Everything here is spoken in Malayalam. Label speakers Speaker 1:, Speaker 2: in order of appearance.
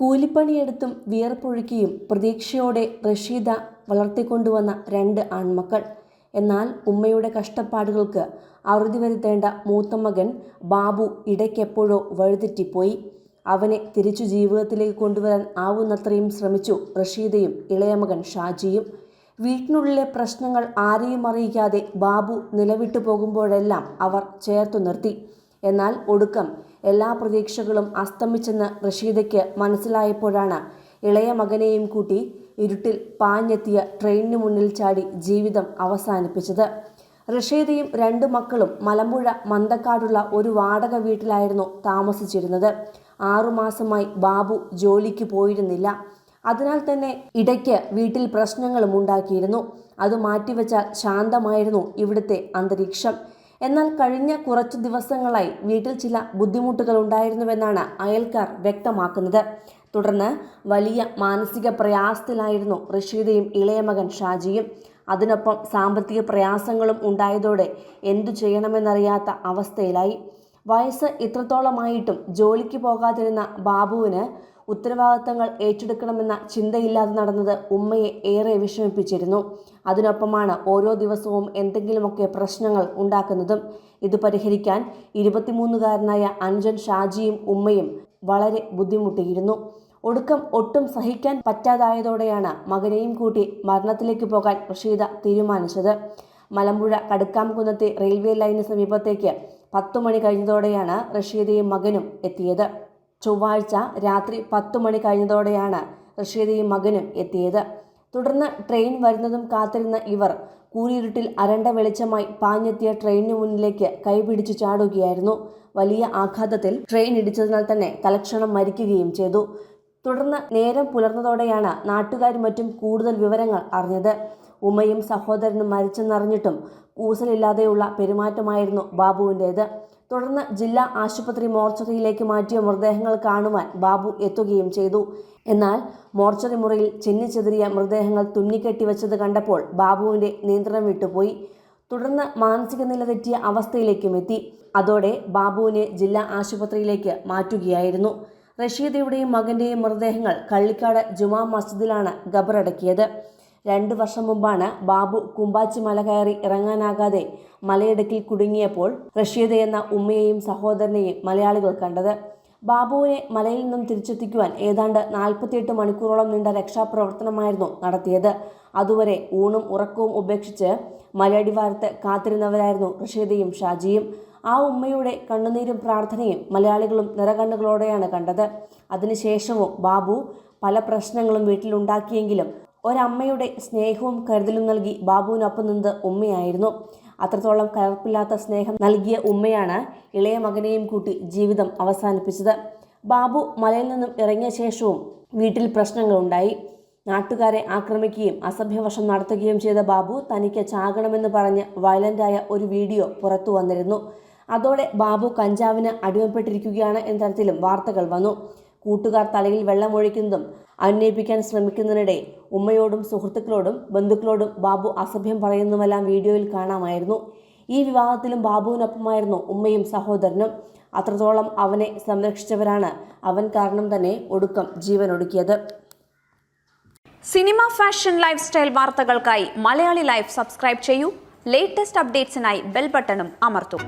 Speaker 1: കൂലിപ്പണിയെടുത്തും വിയർപ്പൊഴുക്കിയും പ്രതീക്ഷയോടെ റഷീദ വളർത്തിക്കൊണ്ടുവന്ന രണ്ട് ആൺമക്കൾ. എന്നാൽ ഉമ്മയുടെ കഷ്ടപ്പാടുകൾക്ക് അറുതി വരുത്തേണ്ട മൂത്ത മകൻ ബാബു ഇടയ്ക്കെപ്പോഴോ വഴുതെറ്റിപ്പോയി. അവനെ തിരിച്ചു ജീവിതത്തിലേക്ക് കൊണ്ടുവരാൻ ആവുന്നത്രയും ശ്രമിച്ചു റഷീദയും ഇളയമകൻ ഷാജിയും. വീട്ടിനുള്ളിലെ പ്രശ്നങ്ങൾ ആരെയും അറിയിക്കാതെ ബാബു നിലവിട്ടു പോകുമ്പോഴെല്ലാം അവർ ചേർത്തു നിർത്തി. എന്നാൽ ഒടുക്കം എല്ലാ പ്രതീക്ഷകളും അസ്തമിച്ചെന്ന് റഷീദയ്ക്ക് മനസ്സിലായപ്പോഴാണ് ഇളയ മകനെയും കൂട്ടി ഇരുട്ടിൽ പാഞ്ഞെത്തിയ ട്രെയിനിന് മുന്നിൽ ചാടി ജീവിതം അവസാനിപ്പിച്ചത്. റഷീദയും രണ്ട് മക്കളും മലമ്പുഴ മന്തക്കാടുള്ള ഒരു വാടക വീട്ടിലായിരുന്നു താമസിച്ചിരുന്നത്. ആറുമാസമായി ബാബു ജോലിക്ക് പോയിരുന്നില്ല. അതിനാൽ തന്നെ ഇടയ്ക്ക് വീട്ടിൽ പ്രശ്നങ്ങളും ഉണ്ടാക്കിയിരുന്നു. അത് മാറ്റിവെച്ചാൽ ശാന്തമായിരുന്നു ഇവിടുത്തെ അന്തരീക്ഷം. എന്നാൽ കഴിഞ്ഞ കുറച്ചു ദിവസങ്ങളായി വീട്ടിൽ ചില ബുദ്ധിമുട്ടുകൾ ഉണ്ടായിരുന്നുവെന്നാണ് അയൽക്കാർ വ്യക്തമാക്കുന്നത്. തുടർന്ന് വലിയ മാനസിക പ്രയാസത്തിലായിരുന്നു റഷീദയും ഇളയ മകൻ ഷാജിയും. അതിനൊപ്പം സാമ്പത്തിക പ്രയാസങ്ങളും ഉണ്ടായതോടെ എന്തു ചെയ്യണമെന്നറിയാത്ത അവസ്ഥയിലായി. വയസ്സ് ഇത്രത്തോളമായിട്ടും ജോലിക്ക് പോകാതിരുന്ന ബാബുവിന് ഉത്തരവാദിത്തങ്ങൾ ഏറ്റെടുക്കണമെന്ന ചിന്തയില്ലാതെ നടന്നത് ഉമ്മയെ ഏറെ വിഷമിപ്പിച്ചിരുന്നു. അതിനൊപ്പമാണ് ഓരോ ദിവസവും എന്തെങ്കിലുമൊക്കെ പ്രശ്നങ്ങൾ ഉണ്ടാക്കുന്നതും. ഇത് പരിഹരിക്കാൻ ഇരുപത്തിമൂന്നുകാരനായ അഞ്ജൻ ഷാജിയും ഉമ്മയും വളരെ ബുദ്ധിമുട്ടിയിരുന്നു. ഒടുക്കം ഒട്ടും സഹിക്കാൻ പറ്റാതായതോടെയാണ് മകനെയും കൂട്ടി മരണത്തിലേക്ക് പോകാൻ റഷീദ തീരുമാനിച്ചത്. മലമ്പുഴ കടുക്കാംകുന്നത്തെ റെയിൽവേ ലൈന് സമീപത്തേക്ക് പത്തു മണി കഴിഞ്ഞതോടെയാണ് റഷീദയും മകനും എത്തിയത്. ചൊവ്വാഴ്ച രാത്രി പത്തു മണി കഴിഞ്ഞതോടെയാണ് റഷീദയും മകനും എത്തിയത്. തുടർന്ന് ട്രെയിൻ വരുന്നതും കാത്തിരുന്ന ഇവർ കൂരിരുട്ടിൽ അരണ്ട വെളിച്ചമായി പാഞ്ഞെത്തിയ ട്രെയിനിന് മുന്നിലേക്ക് കൈപിടിച്ചു ചാടുകയായിരുന്നു. വലിയ ആഘാതത്തിൽ ട്രെയിൻ ഇടിച്ചതിനാൽ തന്നെ തലക്ഷണം മരിക്കുകയും ചെയ്തു. തുടർന്ന് നേരം പുലർന്നതോടെയാണ് നാട്ടുകാരും മറ്റും കൂടുതൽ വിവരങ്ങൾ അറിഞ്ഞത്. ഉമ്മയും സഹോദരനും മരിച്ചെന്നറിഞ്ഞിട്ടും കൂസലില്ലാതെയുള്ള പെരുമാറ്റമായിരുന്നു ബാബുവിന്റേത്. തുടർന്ന് ജില്ലാ ആശുപത്രി മോർച്ചറിയിലേക്ക് മാറ്റിയ മൃതദേഹങ്ങൾ കാണുവാൻ ബാബു എത്തുകയും ചെയ്തു. എന്നാൽ മോർച്ചറി മുറിയിൽ ചിന്നിച്ചെതിരിയ മൃതദേഹങ്ങൾ തുന്നിക്കെട്ടിവെച്ചത് കണ്ടപ്പോൾ ബാബുവിന്റെ നിയന്ത്രണം വിട്ടുപോയി. തുടർന്ന് മാനസിക നില തെറ്റിയ അവസ്ഥയിലേക്കും എത്തി. അതോടെ ബാബുവിനെ ജില്ലാ ആശുപത്രിയിലേക്ക് മാറ്റുകയായിരുന്നു. റഷീദയുടെയും മകന്റെയും മൃതദേഹങ്ങൾ കള്ളിക്കാട് ജുമാ മസ്ജിദിലാണ് ഖബറടക്കിയത്. രണ്ട് വർഷം മുമ്പാണ് ബാബു കുമ്പാച്ചി മല കയറി ഇറങ്ങാനാകാതെ മലയിടുക്കിൽ കുടുങ്ങിയപ്പോൾ റഷീദ എന്ന ഉമ്മയെയും സഹോദരനെയും മലയാളികൾ കണ്ടത്. ബാബുവിനെ മലയിൽ നിന്നും തിരിച്ചെത്തിക്കുവാൻ ഏതാണ്ട് നാൽപ്പത്തിയെട്ട് മണിക്കൂറോളം നീണ്ട രക്ഷാപ്രവർത്തനമായിരുന്നു നടത്തിയത്. അതുവരെ ഊണും ഉറക്കവും ഉപേക്ഷിച്ച് മലയടിവാരത്ത് കാത്തിരുന്നവരായിരുന്നു റഷീദയും ഷാജിയും. ആ ഉമ്മയുടെ കണ്ണുനീരും പ്രാർത്ഥനയും മലയാളികളും നിറകണ്ണുകളോടെയാണ് കണ്ടത്. അതിനുശേഷവും ബാബു പല പ്രശ്നങ്ങളും വീട്ടിലുണ്ടാക്കിയെങ്കിലും ഒരമ്മയുടെ സ്നേഹവും കരുതലും നൽകി ബാബുവിനൊപ്പം നിന്നത് ഉമ്മയായിരുന്നു. അത്രത്തോളം കലർപ്പില്ലാത്ത സ്നേഹം നൽകിയ ഉമ്മയാണ് ഇളയ മകനെയും കൂട്ടി ജീവിതം അവസാനിപ്പിച്ചത്. ബാബു മലയിൽ നിന്നും ഇറങ്ങിയ ശേഷവും വീട്ടിൽ പ്രശ്നങ്ങളുണ്ടായി. നാട്ടുകാരെ ആക്രമിക്കുകയും അസഭ്യവശം നടത്തുകയും ചെയ്ത ബാബു തനിക്ക് ചാകണമെന്ന് പറഞ്ഞ് വയലന്റായ ഒരു വീഡിയോ പുറത്തു വന്നിരുന്നു. അതോടെ ബാബു കഞ്ചാവിന് അടിമപ്പെട്ടിരിക്കുകയാണ് എന്ന തരത്തിലും വാർത്തകൾ വന്നു. കൂട്ടുകാർ തലയിൽ വെള്ളമൊഴിക്കുന്നതും അന്വയിപ്പിക്കാൻ ശ്രമിക്കുന്നതിനിടെ ഉമ്മയോടും സുഹൃത്തുക്കളോടും ബന്ധുക്കളോടും ബാബു അസഭ്യം പറയുന്നതുമെല്ലാം വീഡിയോയിൽ കാണാമായിരുന്നു. ഈ വിവാഹത്തിലും ബാബുവിനൊപ്പമായിരുന്നു ഉമ്മയും സഹോദരനും. അത്രത്തോളം അവനെ സംരക്ഷിച്ചവരാണ് അവൻ കാരണം തന്നെ ഒടുക്കം ജീവനൊടുക്കിയത്.
Speaker 2: സിനിമ ഫാഷൻ ലൈഫ് സ്റ്റൈൽ വാർത്തകൾക്കായി മലയാളി ലൈഫ് സബ്സ്ക്രൈബ് ചെയ്യൂ. ലേറ്റസ്റ്റ് അപ്ഡേറ്റ്സിനായി ബെൽ ബട്ടണും അമർത്തും.